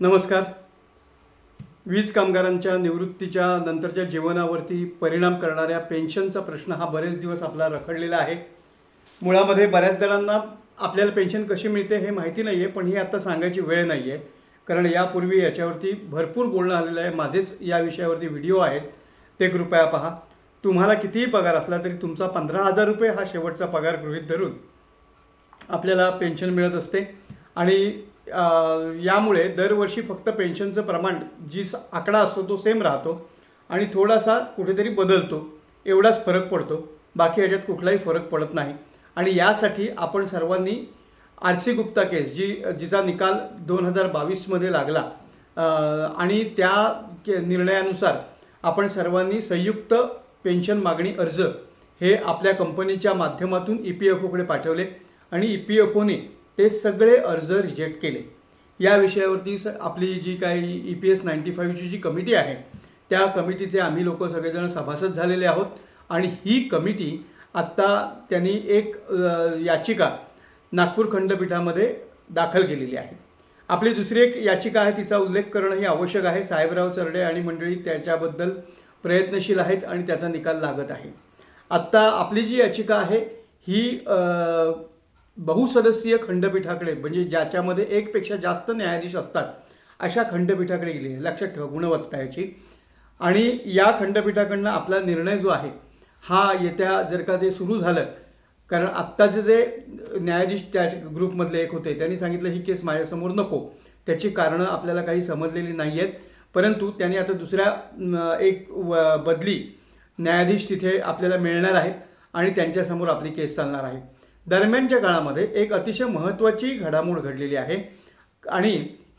नमस्कार. वीज कामगारांच्या निवृत्तीच्या नंतरच्या जीवनावरती परिणाम करणाऱ्या पेन्शनचा प्रश्न हा बरेच दिवस आपला रखडलेला आहे. मुळामध्ये बऱ्याच जणांना आपल्याला पेन्शन कशी मिळते हे माहिती नाही आहे पण ही आता सांगायची वेळ नाही आहे कारण यापूर्वी याच्यावरती भरपूर बोलणं आलेलं आहे. माझेच या विषयावरती व्हिडिओ आहेत. ते कृपया पहा. तुम्हाला कितीही पगार असला तरी तुमचा पंधरा हजार रुपये हा शेवटचा पगार गृहीत धरून आपल्याला पेन्शन मिळत असते. आणि यामुळे दरवर्षी फक्त पेन्शनचं प्रमाण जी स- आकडा असतो तो सेम राहतो आणि थोडासा कुठेतरी बदलतो. एवढाच फरक पडतो. बाकी ह्याच्यात कुठलाही फरक पडत नाही. आणि यासाठी आपण सर्वांनी आर सी गुप्ता केस जी जिचा निकाल दोन हजार बावीसमध्ये लागला आणि त्या के- निर्णयानुसार आपण सर्वांनी संयुक्त पेन्शन मागणी अर्ज हे आपल्या कंपनीच्या माध्यमातून ई पी एफ ओकडे पाठवले आणि ई पी एफ ओने ते सगळे अर्ज रिजेक्ट केले. या विषयावरती स आपली जी काही ई पी एस नाईन्टी फाईव्हची जी कमिटी आहे त्या कमिटीचे आम्ही लोक सगळेजण सभासद झालेले आहोत. आणि ही कमिटी आत्ता त्यांनी एक याचिका नागपूर खंडपीठामध्ये दाखल केलेली आहे. आपली दुसरी एक याचिका आहे तिचा उल्लेख करणं हे आवश्यक आहे. साहेबराव चरडे आणि मंडळी त्याच्याबद्दल प्रयत्नशील आहेत आणि त्याचा निकाल लागत आहे. आत्ता आपली जी याचिका आहे ही बहुसदस्यीय खंडपीठाकडे म्हणजे ज्याच्यामध्ये एकपेक्षा जास्त न्यायाधीश असतात अशा खंडपीठाकडे गेली. लक्षात ठेवा गुणवत्ता याची आणि या खंडपीठाकडनं आपला निर्णय जो आहे हा येत्या जर का ते सुरू झालं कारण आत्ताचे जे न्यायाधीश त्या ग्रुपमधले एक होते त्यांनी सांगितलं ही केस माझ्यासमोर नको. त्याची कारणं आपल्याला काही समजलेली नाही आहेत परंतु त्यांनी आता दुसऱ्या एक व- बदली न्यायाधीश तिथे आपल्याला मिळणार आहेत आणि त्यांच्यासमोर आपली केस चालणार आहे. दरम्यानच्या काळामध्ये एक अतिशय महत्त्वाची घडामोड घडलेली आहे आणि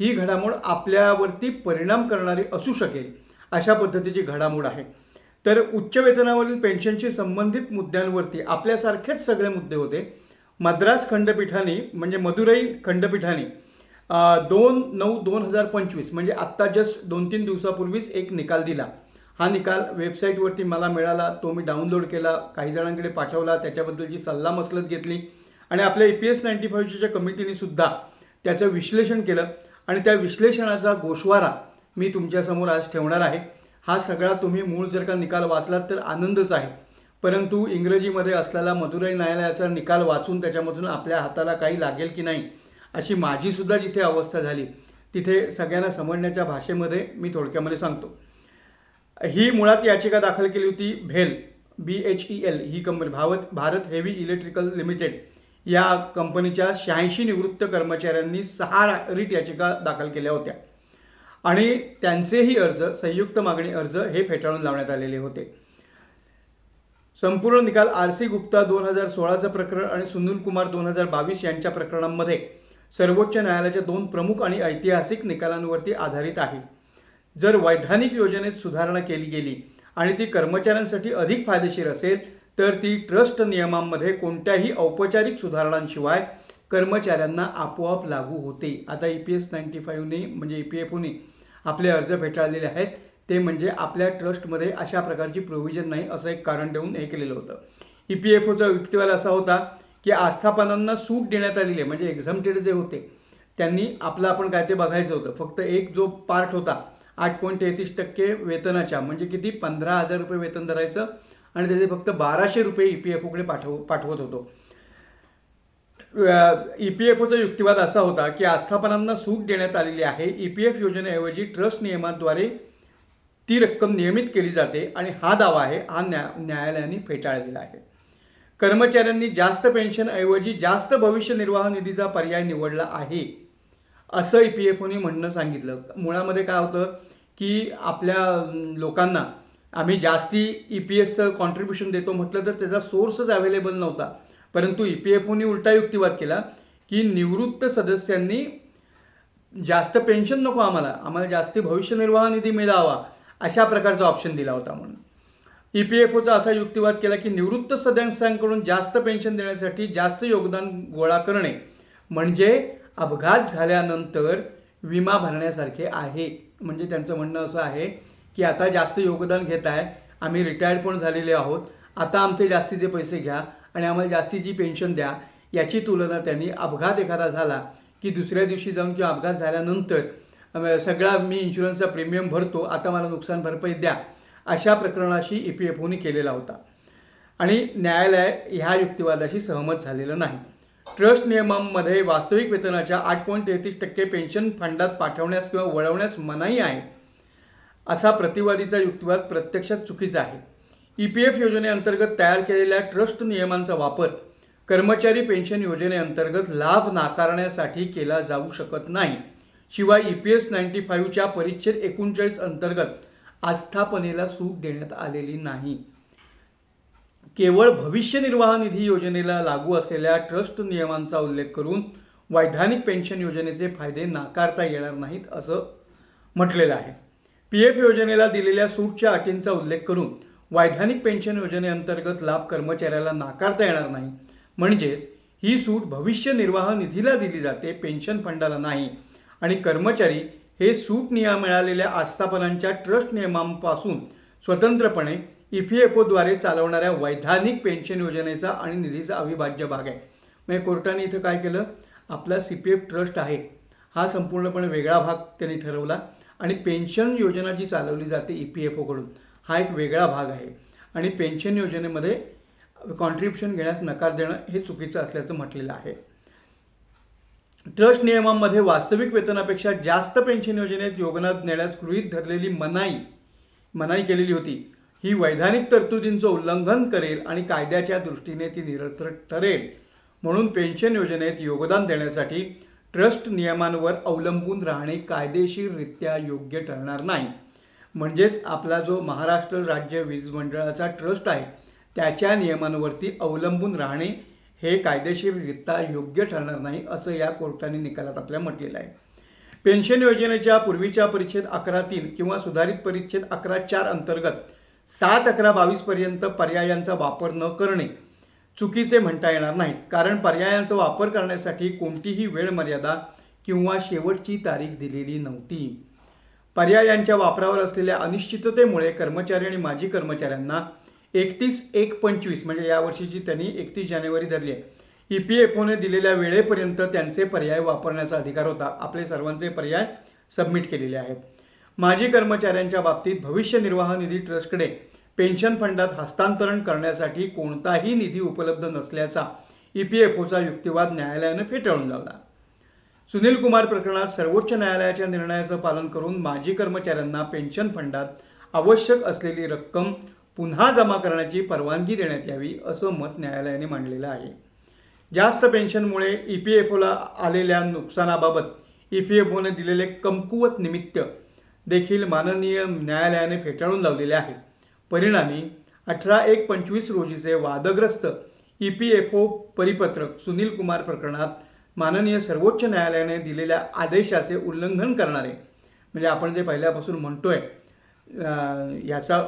ही घडामोड आपल्यावरती परिणाम करणारी असू शकेल अशा पद्धतीची घडामोड आहे. तर उच्च वेतनावरील पेन्शनशी संबंधित मुद्द्यांवरती आपल्यासारखेच सगळे मुद्दे होते. मद्रास खंडपीठाने म्हणजे मदुरई खंडपीठाने दोन नऊ दोन हजार पंचवीस म्हणजे आत्ता जस्ट दोन तीन दिवसापूर्वीच एक निकाल दिला. हा निकाल वेबसाईटवरती मला मिळाला तो मी डाउनलोड केला काही जणांकडे पाठवला त्याच्याबद्दलची सल्लामसलत घेतली आणि आपल्या ए पी एस नाईन्टी फाईव्हच्या कमिटीने सुद्धा त्याचं विश्लेषण केलं आणि त्या विश्लेषणाचा गोषवारा मी तुमच्यासमोर आज ठेवणार आहे. हा सगळा तुम्ही मूळ जर का निकाल वाचलात तर आनंदच आहे. परंतु इंग्रजीमध्ये असलेला मदुराई न्यायालयाचा निकाल वाचून त्याच्यामधून आपल्या हाताला काही लागेल की नाही अशी माझीसुद्धा जिथे अवस्था झाली तिथे सगळ्यांना समजण्याच्या भाषेमध्ये मी थोडक्यामध्ये सांगतो. ही मुळात याचिका दाखल केली होती भेल बी एच ई एल ही कंपनी भावत भारत हेवी इलेक्ट्रिकल लिमिटेड या कंपनीच्या शहाऐंशी निवृत्त कर्मचाऱ्यांनी सहा रिट याचिका दाखल केल्या होत्या. आणि त्यांचेही अर्ज संयुक्त मागणी अर्ज हे फेटाळून लावण्यात आलेले होते. संपूर्ण निकाल आर सी गुप्ता दोन हजार सोळाचं प्रकरण आणि सुनील कुमार दोन हजार बावीस यांच्या प्रकरणांमध्ये सर्वोच्च न्यायालयाच्या दोन प्रमुख आणि ऐतिहासिक निकालांवरती आधारित आहे. जर वैधानिक योजनेत सुधारणा केली गेली आणि ती कर्मचाऱ्यांसाठी अधिक फायदेशीर असेल तर ती ट्रस्ट नियमांमध्ये कोणत्याही औपचारिक सुधारणांशिवाय कर्मचाऱ्यांना आपोआप लागू होते. आता ई पी एस नाईन्टी फाईव्हने म्हणजे ई पी एफ ओने आपले अर्ज फेटाळलेले आहेत. ते म्हणजे आपल्या ट्रस्टमध्ये अशा प्रकारची प्रोव्हिजन नाही असं एक कारण देऊन हे केलेलं होतं. ई पी एफ ओचा युक्तिवाद असा होता की आस्थापनांना सूट देण्यात आलेली आहे म्हणजे एक्झामटेड जे होते त्यांनी आपलं आपण काय ते बघायचं होतं. फक्त एक जो पार्ट होता आठ पॉईंट तेहतीस टक्के वेतनाच्या म्हणजे किती? पंधरा हजार रुपये वेतन धरायचं आणि त्याचे फक्त बाराशे रुपये ई पी एफ ओकडे पाठव पाठवत होतो. ई पी एफ ओचा युक्तिवाद असा होता की आस्थापनांना सूट देण्यात आलेली आहे. ई पी एफ योजनेऐवजी ट्रस्ट नियमाद्वारे ती रक्कम नियमित केली जाते आणि हा दावा आहे हा न्या न्यायालयाने फेटाळलेला आहे. कर्मचाऱ्यांनी जास्त पेन्शनऐवजी जास्त भविष्य निर्वाह निधीचा पर्याय निवडला आहे. असं ई पी एफ ओने म्हणणं सांगितलं. मुळामध्ये काय होतं की आपल्या लोकांना आम्ही जास्ती ई पी एसचं कॉन्ट्रीब्युशन देतो म्हटलं तर त्याचा सोर्सच अवेलेबल नव्हता. परंतु ई पी एफ ओने उलटा युक्तिवाद केला की निवृत्त सदस्यांनी जास्त पेन्शन नको आम्हाला. आम्हाला जास्ती भविष्य निर्वाह निधी मिळावा अशा प्रकारचा ऑप्शन दिला होता म्हणून. ई पी एफ ओचा असा युक्तिवाद केला की निवृत्त सदस्यांकडून जास्त पेन्शन देण्यासाठी जास्त योगदान गोळा करणे म्हणजे अपघात झाल्यानंतर विमा भरण्यासारखे आहे. म्हणजे त्यांचं म्हणणं असं आहे की आता जास्त योगदान घेत आहे. आम्ही रिटायर्ड पण झालेले आहोत. आता आमचे जास्तीचे पैसे घ्या आणि आम्हाला जास्तीची पेन्शन द्या. याची तुलना त्यांनी अपघात एखादा झाला की दुसऱ्या दिवशी जाऊन किंवा अपघात झाल्यानंतर सगळा मी इन्शुरन्सचा प्रीमियम भरतो आता मला नुकसान भरपाई द्या. अशा प्रकरणाशी ई पी एफ ओने केलेला होता. आणि न्यायालय ह्या युक्तिवादाशी सहमत झालेलं नाही. ट्रस्ट नियमांमध्ये वास्तविक वेतनाच्या आठ पॉईंट तेहतीस टक्के पेन्शन फंडात पाठवण्यास किंवा वळवण्यास मनाई आहे असा प्रतिवादीचा युक्तिवाद प्रत्यक्षात चुकीचा आहे. ई पी एफ योजनेअंतर्गत तयार केलेल्या ट्रस्ट नियमांचा वापर कर्मचारी पेन्शन योजनेअंतर्गत लाभ नाकारण्यासाठी केला जाऊ शकत नाही. शिवाय ई पी एस नाईन्टी फाईव्हच्या परिच्छेद एकोणचाळीस अंतर्गत आस्थापनेला सूट देण्यात आलेली नाही. केवळ भविष्य निर्वाह निधी योजनेला लागू असलेल्या ट्रस्ट नियमांचा उल्लेख करून वैधानिक पेन्शन योजनेचे फायदे नाकारता येणार नाहीत असं म्हटलेलं आहे. पी एफ योजनेला दिलेल्या सूटच्या अटींचा उल्लेख करून वैधानिक पेन्शन योजनेअंतर्गत लाभ कर्मचाऱ्याला नाकारता येणार नाही. म्हणजेच ही सूट भविष्य निर्वाह निधीला दिली जाते पेन्शन फंडाला नाही. आणि कर्मचारी हे सूट नियम मिळालेल्या आस्थापनांच्या ट्रस्ट नियमांपासून स्वतंत्रपणे ई पी एफ ओद्वारे चालवणाऱ्या वैधानिक पेन्शन योजनेचा आणि निधीचा अविभाज्य भाग आहे. म्हणजे कोर्टाने इथं काय केलं? आपला सी पी एफ ट्रस्ट आहे. हा संपूर्णपणे वेगळा भाग त्यांनी ठरवला आणि पेन्शन योजना जी चालवली जाते ई पी एफ ओकडून हा एक वेगळा भाग आहे. आणि पेन्शन योजनेमध्ये कॉन्ट्रीब्युशन घेण्यास नकार देणं हे चुकीचं असल्याचं म्हटलेलं आहे. ट्रस्ट नियमांमध्ये वास्तविक वेतनापेक्षा जास्त पेन्शन योजनेत योगदान देण्यास गृहीत धरलेली मनाई मनाई केलेली होती. ही वैधानिक तरतुदींचं उल्लंघन करेल आणि कायद्याच्या दृष्टीने ती निरर्थक ठरेल. म्हणून पेन्शन योजनेत योगदान देण्यासाठी ट्रस्ट नियमांवर अवलंबून राहणे कायदेशीररित्या योग्य ठरणार नाही. म्हणजेच आपला जो महाराष्ट्र राज्य वीज मंडळाचा ट्रस्ट आहे त्याच्या नियमांवरती अवलंबून राहणे हे कायदेशीररित्या योग्य ठरणार नाही असं या कोर्टाने निकालात आपल्या म्हटलेलं आहे. पेन्शन योजनेच्या पूर्वीच्या परिच्छेद अकरा तीन किंवा सुधारित परिच्छेद अकरा चार अंतर्गत सात अकरा बावीस पर्यंत पर्यायांचा वापर न करणे चुकीचे म्हणता येणार नाही कारण पर्यायांचा वापर करण्यासाठी कोणतीही वेळ मर्यादा किंवा शेवटची तारीख दिलेली नव्हती. पर्यायांच्या वापरावर असलेल्या अनिश्चिततेमुळे कर्मचारी आणि माजी कर्मचाऱ्यांना एकतीस एक पंचवीस म्हणजे या वर्षीची त्यांनी एकतीस जानेवारी धरली आहे. ई पी एफ ओने दिलेल्या वेळेपर्यंत त्यांचे पर्याय वापरण्याचा अधिकार होता. आपले सर्वांचे पर्याय सबमिट केलेले आहेत. माजी कर्मचाऱ्यांच्या बाबतीत भविष्य निर्वाह निधी ट्रस्टकडे पेन्शन फंडात हस्तांतरण करण्यासाठी कोणताही निधी उपलब्ध नसल्याचा ई पी एफ ओचा युक्तिवाद न्यायालयानं फेटाळून लावला. सुनील कुमार प्रकरणात सर्वोच्च न्यायालयाच्या निर्णयाचं पालन करून माजी कर्मचाऱ्यांना पेन्शन फंडात आवश्यक असलेली रक्कम पुन्हा जमा करण्याची परवानगी देण्यात यावी असं मत न्यायालयाने मांडलेलं आहे. जास्त पेन्शनमुळे ई पी एफ ओला आलेल्या नुकसानाबाबत ई पी एफ ओने दिलेले कमकुवत निमित्त देखील माननीय न्यायालयाने फेटाळून लावलेले आहे परिणामी अठरा एक पंचवीस रोजीचे वादग्रस्त ई पी एफ ओ परिपत्रक सुनील कुमार प्रकरणात माननीय सर्वोच्च न्यायालयाने दिलेल्या आदेशाचे उल्लंघन करणारे म्हणजे आपण जे पहिल्यापासून म्हणतोय आहे याचा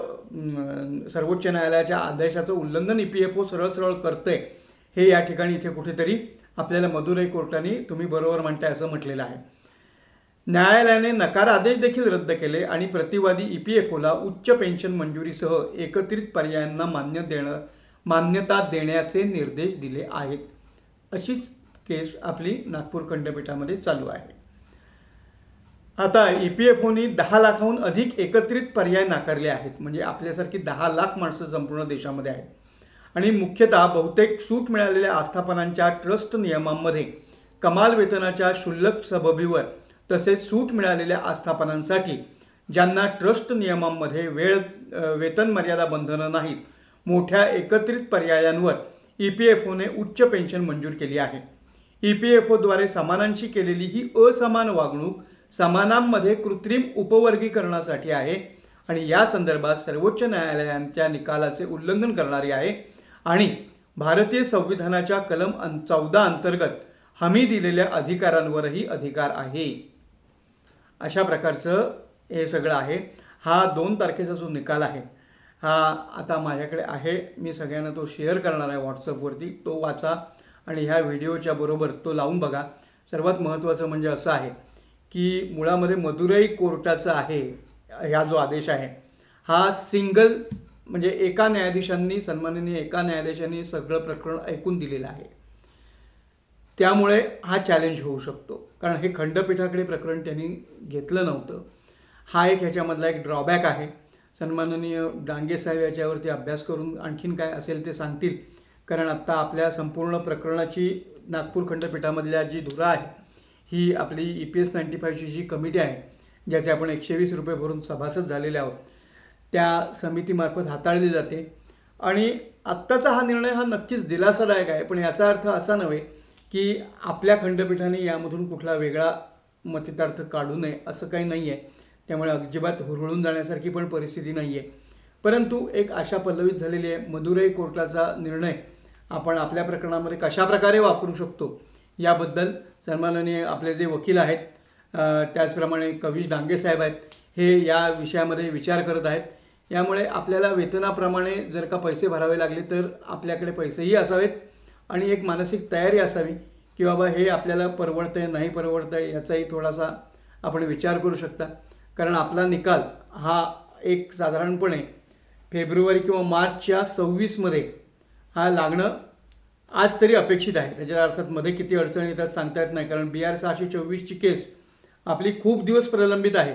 सर्वोच्च न्यायालयाच्या आदेशाचं उल्लंघन ई पी एफ ओ सरळ सरळ करतंय हे या ठिकाणी इथे कुठेतरी आपल्याला मदुराई कोर्टाने तुम्ही बरोबर म्हणताय असं म्हटलेलं आहे. न्यायालयाने नकार आदेश देखील रद्द केले आणि प्रतिवादी ई पी एफ ओला उच्च पेन्शन मंजुरीसह एकत्रित पर्यायांना मान्य देणं मान्यता देण्याचे निर्देश दिले आहेत. अशीच केस आपली नागपूर खंडपीठामध्ये चालू आहे. आता ई पी एफ ओनी दहा लाखाहून अधिक एकत्रित पर्याय नाकारले आहेत. म्हणजे आपल्यासारखी दहा लाख माणसं संपूर्ण देशामध्ये आहेत. आणि मुख्यतः बहुतेक सूट मिळालेल्या आस्थापनांच्या ट्रस्ट नियमांमध्ये कमाल वेतनाच्या क्षुल्लक सबबीवर तसेच सूट मिळालेल्या आस्थापनांसाठी ज्यांना ट्रस्ट नियमांमध्ये वेळ वेतन मर्यादा बंधनं नाहीत मोठ्या एकत्रित पर्यायांवर ई पी एफ ओने उच्च पेन्शन मंजूर केली आहे. ई पी एफ ओद्वारे समानांशी केलेली ही असमान वागणूक समानांमध्ये कृत्रिम उपवर्गीकरणासाठी आहे आणि या संदर्भात सर्वोच्च न्यायालयांच्या निकालाचे उल्लंघन करणारी आहे आणि भारतीय संविधानाच्या कलम चौदा अंतर्गत हमी दिलेल्या अधिकारांवरही अधिकार आहे. अशा प्रकारचं हे सगळं आहे. हा दोन तारखेचा जो निकाल आहे हा आता माझ्याकडे आहे. मी सगळ्यांना तो शेअर करणार आहे व्हॉट्सअपवरती तो वाचा आणि ह्या व्हिडिओच्या बरोबर तो लावून बघा. सर्वात महत्त्वाचं म्हणजे असं आहे की मुळामध्ये मदुराई कोर्टाचा आहे ह्या जो आदेश आहे हा सिंगल म्हणजे एका न्यायाधीशांनी सन्माननीय एका न्यायाधीशांनी सगळं प्रकरण ऐकून दिलेलं आहे. त्यामुळे हा चॅलेंज होऊ शकतो. कारण हे खंडपीठाकडे प्रकरण त्यांनी घेतलं नव्हतं. हा एक ह्याच्यामधला एक ड्रॉबॅक आहे. सन्माननीय डांगे साहेब याच्यावरती अभ्यास करून आणखीन काय असेल ते सांगतील. कारण आत्ता आपल्या संपूर्ण प्रकरणाची नागपूर खंडपीठामधल्या जी धुरा आहे ही आपली ई पी एस नाईन्टी फाईव्हची जी कमिटी आहे ज्याचे आपण एकशे वीस रुपये भरून सभासद झालेले आहोत त्या समितीमार्फत हाताळली जाते. आणि आत्ताचा हा निर्णय हा नक्कीच दिलासादायक आहे पण याचा अर्थ असा नव्हे की आपल्या खंडपीठाने यामधून कुठला वेगळा मतितार्थ काढू नये असं काही नाही आहे त्यामुळे अजिबात हुरळून जाण्यासारखी पण परिस्थिती नाही आहे परंतु एक आशा पल्लवित झालेली आहे मदुराई कोर्टाचा निर्णय आपण आपल्या प्रकरणामध्ये कशा प्रकारे वापरू शकतो याबद्दल सन्माननीय आपले जे वकील आहेत त्याचप्रमाणे कवीश डांगे साहेब आहेत हे या विषयामध्ये विचार करत आहेत. यामुळे आपल्याला वेतनाप्रमाणे जर का पैसे भरावे लागले तर आपल्याकडे पैसेही असावेत. आणि एक मानसिक तयारी असावी की बाबा हे आपल्याला परवडतं आहे नाही परवडतं आहे याचाही थोडासा आपण विचार करू शकता. कारण आपला निकाल हा एक साधारणपणे फेब्रुवारी किंवा मार्चच्या सव्वीसमध्ये हा लागणं आज तरी अपेक्षित आहे. त्याच्या अर्थात मध्ये किती अडचणी येतात सांगता येत नाही. कारण बी आर सहाशे चोवीसची केस आपली खूप दिवस प्रलंबित आहे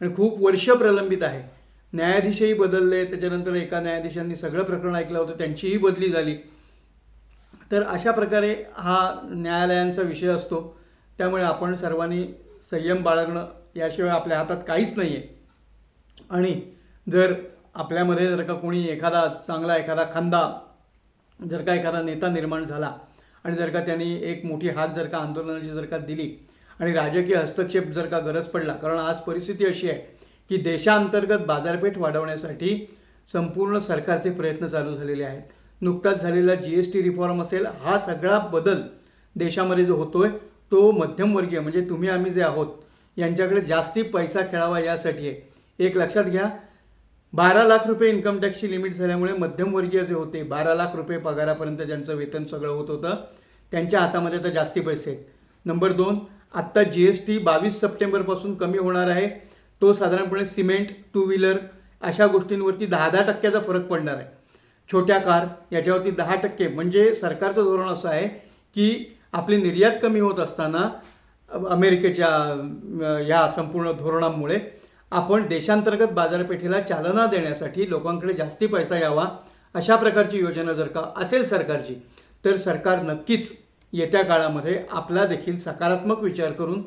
आणि खूप वर्ष प्रलंबित आहे. न्यायाधीशही बदलले. त्याच्यानंतर एका न्यायाधीशांनी सगळं प्रकरण ऐकलं होतं. त्यांचीही बदली झाली. तर अशा प्रकारे हा न्यायालयांचा विषय असतो. त्यामुळे आपण सर्वांनी संयम बाळगणं याशिवाय आपल्या हातात काहीच नाही आहे आणि जर आपल्यामध्ये जर का कोणी एखादा चांगला एखादा खांदा जर का एखादा नेता निर्माण झाला आणि जर का त्यांनी एक मोठी हात जर का आंदोलनाची जर का दिली आणि राजकीय हस्तक्षेप जर का गरज पडला कारण आज परिस्थिती अशी आहे की देशांतर्गत बाजारपेठ वाढवण्यासाठी संपूर्ण सरकारचे प्रयत्न चालू झालेले आहेत. नुकताच झालेला जी एस टी रिफॉर्म असेल हा सगळा बदल देशामध्ये जो होतो आहे तो मध्यमवर्गीय म्हणजे तुम्ही आम्ही जे आहोत यांच्याकडे जास्ती पैसा खेळावा यासाठी आहे. एक लक्षात घ्या बारा लाख रुपये इन्कम टॅक्सची लिमिट झाल्यामुळे मध्यमवर्गीय जे होते बारा लाख रुपये पगारापर्यंत ज्यांचं वेतन सगळं होत होतं त्यांच्या हातामध्ये तर जास्ती पैसे आहेत. नंबर दोन आत्ता जी एस टी बावीस सप्टेंबरपासून कमी होणार आहे. तो साधारणपणे सिमेंट टू व्हीलर अशा गोष्टींवरती दहा दहा टक्क्याचा फरक पडणार आहे. छोट्या कार याच्यावरती दहा टक्के. म्हणजे सरकारचं धोरण असं आहे की आपली निर्यात कमी होत असताना अमेरिकेच्या या संपूर्ण धोरणामुळे आपण देशांतर्गत बाजारपेठेला चालना देण्यासाठी लोकांकडे जास्ती पैसा यावा अशा प्रकारची योजना जर का असेल सरकारची तर सरकार नक्कीच येत्या काळामध्ये आपला देखील सकारात्मक विचार करून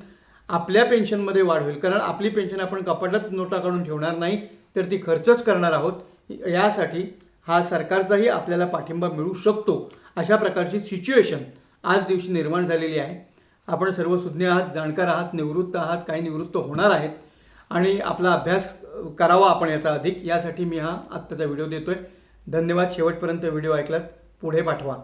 आपल्या पेन्शनमध्ये वाढ होईल कारण आपली पेन्शन आपण कपाटात नोटा काढून ठेवणार नाही तर ती खर्चच करणार आहोत. यासाठी हा सरकारचाही आपल्याला पाठिंबा मिळू शकतो अशा प्रकारची सिच्युएशन आज दिवशी निर्माण झालेली आहे. आपण सर्व सुज्ञ आहात जाणकार आहात निवृत्त आहात काही निवृत्त होणार आहेत. आणि आपला अभ्यास करावा आपण याचा अधिक. यासाठी मी हा आत्ताचा व्हिडिओ देतोय. धन्यवाद. शेवटपर्यंत व्हिडिओ ऐकलात पुढे पाठवा.